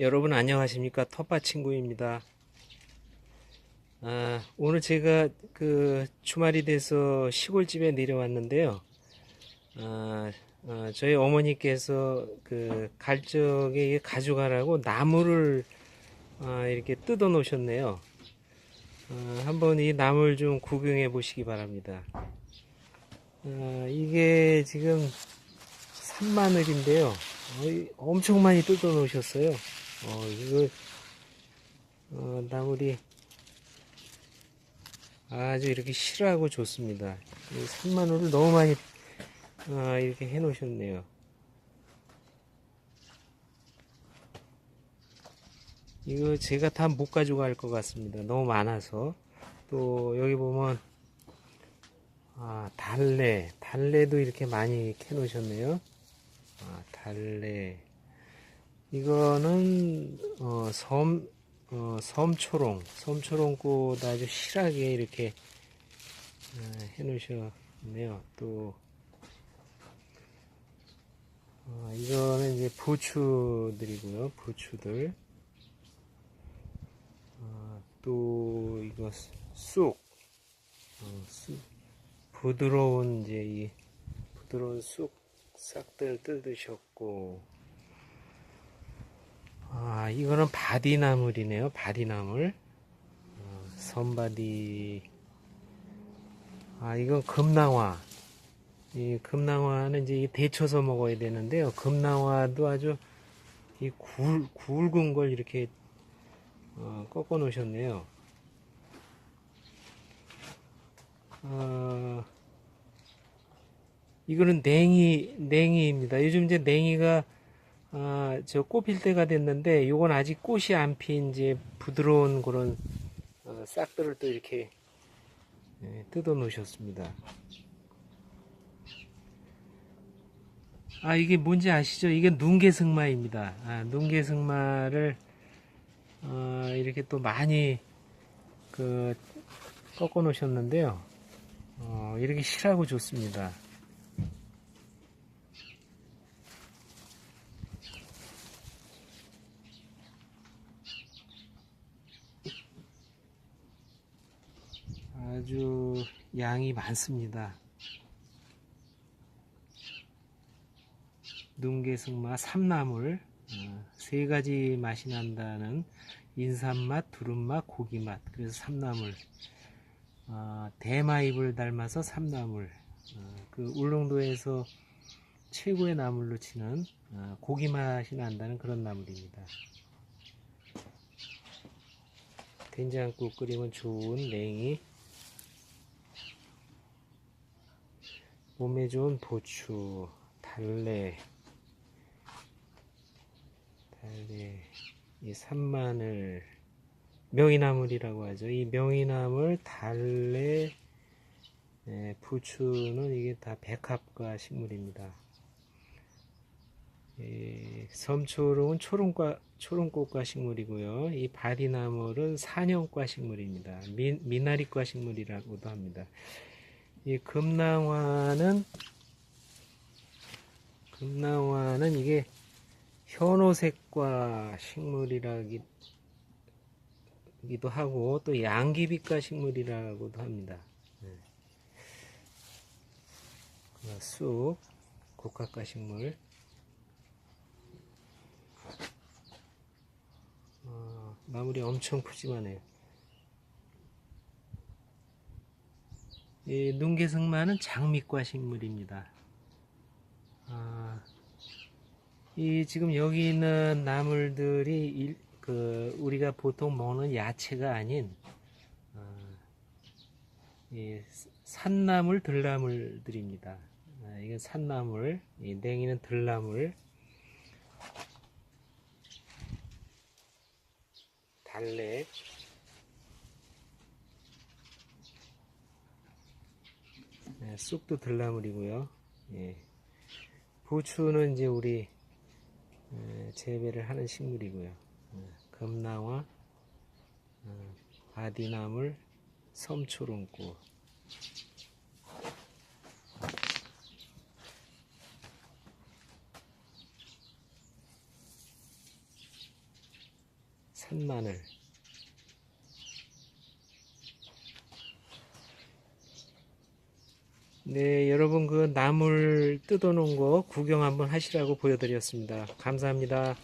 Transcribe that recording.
여러분 안녕하십니까 텃밭 친구입니다. 아, 오늘 제가 그 주말이 돼서 시골집에 내려왔는데요. 아, 아, 저희 어머니께서 그 갈적에 가져가라고 나무를 아, 이렇게 뜯어 놓으셨네요. 아, 한번 이 나무를 좀 구경해 보시기 바랍니다. 아, 이게 지금 산마늘인데요. 어, 이- 엄청 많이 뜯어 놓으셨어요. 어, 이거, 어, 나물이 아주 이렇게 실하고 좋습니다. 이 산마늘을 너무 많이, 어, 이렇게 해 놓으셨네요. 이거 제가 다 못 가져갈 것 같습니다. 너무 많아서. 또, 여기 보면, 아, 달래. 달래도 이렇게 많이 캐 놓으셨네요. 아, 달래. 이거는 어, 섬 어, 섬초롱, 섬초롱꽃 아주 실하게 이렇게 어, 해놓으셨네요. 또 어, 이거는 이제 부추들이고요. 부추들. 어, 또 이거 쑥, 어, 쑥. 부드러운 이제 이 부드러운 쑥 싹들 뜯으셨고. 아, 이거는 바디나물이네요. 바디나물. 어, 선바디. 아, 이건 금낭화. 이 금낭화는 이제 이 데쳐서 먹어야 되는데요. 금낭화도 아주 이 굵, 굵은 걸 이렇게 어, 꺾어 놓으셨네요. 어, 이거는 냉이, 냉이입니다. 요즘 이제 냉이가 아, 저 꽃필 때가 됐는데 요건 아직 꽃이 안 핀 이제 부드러운 그런 어, 싹들을 또 이렇게 예, 뜯어 놓으셨습니다. 아 이게 뭔지 아시죠? 이게 눈개승마입니다. 아, 눈개승마를 어, 이렇게 또 많이 그 꺾어 놓으셨는데요. 어, 이렇게 실하고 좋습니다. 아주 양이 많습니다. 눈개승마 삼나물 어, 세 가지 맛이 난다는 인삼맛, 두릅맛, 고기맛 그래서 삼나물 어, 대마잎을 닮아서 삼나물 어, 그 울릉도에서 최고의 나물로 치는 어, 고기 맛이 난다는 그런 나물입니다. 된장국 끓이면 좋은 냉이 몸에 좋은 부추, 달래, 달래, 이 산마늘, 명이나물이라고 하죠. 이 명이나물, 달래, 예, 부추는 이게 다 백합과 식물입니다. 이 섬초롱은 초롱과, 초롱꽃과 식물이고요. 이 바디나물은 사냥과 식물입니다. 미, 미나리과 식물이라고도 합니다. 이 금낭화는 금낭화는 이게 현오색과 식물이라기도 하고 또 양귀비과 식물이라고도 합니다. 네. 어, 쑥 국화과 식물 어, 나물이 엄청 푸짐하네요. 눈개승마는 장미과 식물입니다. 아, 이 지금 여기 있는 나물들이 일- 그 우리가 보통 먹는 야채가 아닌 아, 이 산나물, 들나물들입니다. 아, 이건 산나물, 이 냉이는 들나물, 달래, 네, 쑥도 들나물이고요. 예. 부추는 이제 우리 에, 재배를 하는 식물이고요. 어, 금나와 어, 바디나물, 섬초롱꽃. 산마늘. 네, 여러분 그 나물 뜯어 놓은 거 구경 한번 하시라고 보여드렸습니다. 감사합니다.